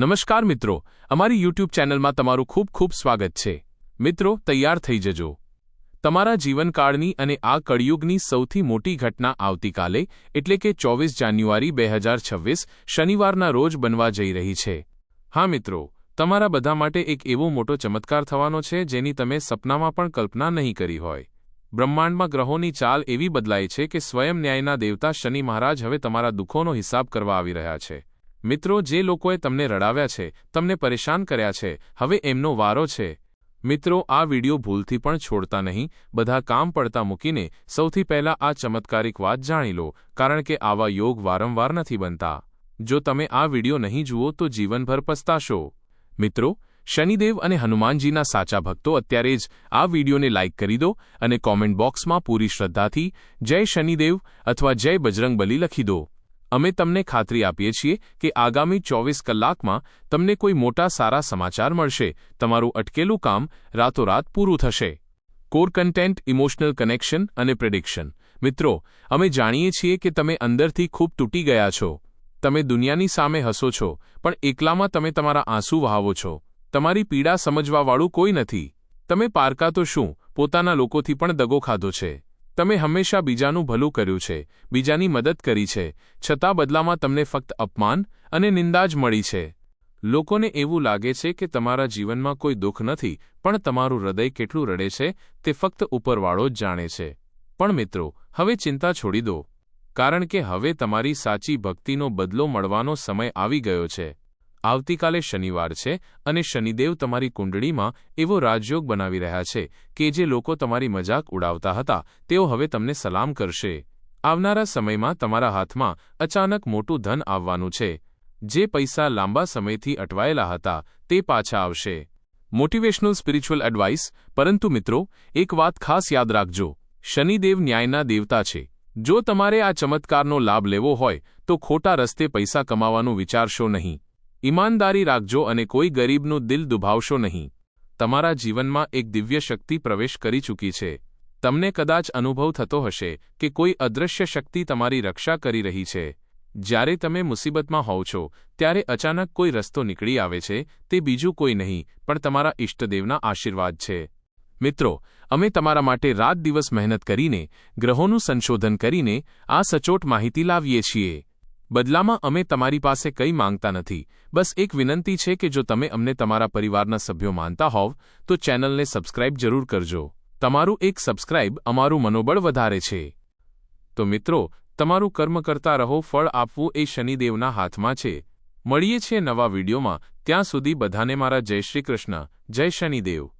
નમસ્કાર મિત્રો, અમારી યુટ્યુબ ચેનલમાં તમારું ખૂબ ખૂબ સ્વાગત છે. મિત્રો, તૈયાર થઈ જજો. તમારા જીવનકાળની અને આ કળિયુગની સૌથી મોટી ઘટના આવતીકાલે, એટલે કે ચોવીસ જાન્યુઆરી બે હજાર છવ્વીસ, શનિવારના રોજ બનવા જઈ રહી છે. હા મિત્રો, તમારા બધા માટે એક એવો મોટો ચમત્કાર થવાનો છે જેની તમે સપનામાં પણ કલ્પના નહીં કરી હોય. બ્રહ્માંડમાં ગ્રહોની ચાલ એવી બદલાઈ છે કે સ્વયં ન્યાયના દેવતા શનિ મહારાજ હવે તમારા દુઃખોનો હિસાબ કરવા આવી રહ્યા છે. મિત્રો, જે લોકોએ તમને રડાવ્યા છે, તમને પરેશાન કર્યા છે, હવે એમનો વારો છે. મિત્રો, આ વિડિયો ભૂલથી પણ છોડતા નહીં. બધા કામ પડતા મૂકીને સૌથી પહેલા આ ચમત્કારિક વાત જાણી લો, કારણ કે આવા યોગ વારંવાર નથી બનતા. જો તમે આ વિડિયો નહીં જુઓ, તો જીવનભર પસ્તાશો. મિત્રો, શનિદેવ અને હનુમાનજીના સાચા ભક્તો, અત્યારે જ આ વિડિયોને લાઇક કરી દો અને કોમેન્ટ બોક્સમાં પૂરી શ્રદ્ધાથી જય શનિદેવ અથવા જય બજરંગબલી લખી દો. અમે તમને ખાતરી આપીએ છીએ કે આગામી ચોવીસ કલાકમાં તમને કોઈ મોટા સારા સમાચાર મળશે. તમારું અટકેલું કામ રાતોરાત પૂરું થશે. કોર કન્ટેન્ટ ઇમોશનલ કનેક્શન અને પ્રેડિક્શન મિત્રો, અમે જાણીએ છીએ કે તમે અંદરથી ખૂબ તૂટી ગયા છો. તમે દુનિયાની સામે હસો છો, પણ એકલામાં તમે તમારા આંસુ વહાવો છો. તમારી પીડા સમજવાવાળું કોઈ નથી. તમે પારકા તો શું, પોતાના લોકોથી પણ દગો ખાધો છે. તમે હંમેશા બીજાનું ભલું કર્યું છે, બીજાની મદદ કરી છે, છતાં બદલામાં તમને ફક્ત અપમાન અને નિંદા જ મળી છે. લોકોને એવું લાગે છે કે તમારા જીવનમાં કોઈ દુઃખ નથી, પણ તમારું હૃદય કેટલું રડે છે, તે ફક્ત ઉપરવાળો જ જાણે છે. પણ મિત્રો, હવે ચિંતા છોડી દો. કારણ કે હવે તમારી સાચી ભક્તિનો બદલો મળવાનો સમય આવી ગયો છે. આવતીકાલે શનિવાર છે અને શનિદેવ તમારી કુંડળીમાં એવો રાજયોગ બનાવી રહ્યા છે કે જે લોકો તમારી મજાક ઉડાવતા હતા, તેઓ હવે તમને સલામ કરશે. આવનારા સમયમાં તમારા હાથમાં અચાનક મોટું ધન આવવાનું છે. જે પૈસા લાંબા સમયથી અટવાયેલા હતા, તે પાછા આવશે. મોટિવેશનલ સ્પિરિચ્યુઅલ એડવાઇસ પરંતુ મિત્રો, એક વાત ખાસ યાદ રાખજો. શનિદેવ ન્યાયના દેવતા છે. જો તમારે આ ચમત્કારનો લાભ લેવો હોય, તો ખોટા રસ્તે પૈસા કમાવાનું વિચારશો નહીં. ઈમાનદારી રાખજો અને કોઈ ગરીબનું દિલ દુભાવશો નહીં. તમારા જીવનમાં એક દિવ્ય શક્તિ પ્રવેશ કરી ચૂકી છે. તમને કદાચ અનુભવ થતો હશે કે કોઈ અદૃશ્ય શક્તિ તમારી રક્ષા કરી રહી છે. જ્યારે તમે મુસીબતમાં હોવ છો, ત્યારે અચાનક કોઈ રસ્તો નીકળી આવે છે, તે બીજું કોઈ નહીં, પણ તમારા ઇષ્ટદેવના આશીર્વાદ છે. મિત્રો, અમે તમારા માટે રાત દિવસ મહેનત કરીને, ગ્રહોનું સંશોધન કરીને, આ સચોટ માહિતી લાવીએ છીએ. બદલામાં અમે તમારી પાસે કંઈ માંગતા નથી. બસ એક વિનંતી છે કે જો તમે અમને તમારા પરિવારના સભ્યો માનતા હોવ, તો ચેનલને સબસ્ક્રાઇબ જરૂર કરજો. તમારું એક સબસ્ક્રાઇબ અમારું મનોબળ વધારે છે. તો મિત્રો, તમારું કર્મ કરતા રહો, ફળ આપવું એ શનિદેવના હાથમાં છે. મળીએ છીએ નવા વિડીયોમાં. ત્યાં સુધી બધાને મારા જય શ્રી કૃષ્ણ. જય શનિદેવ.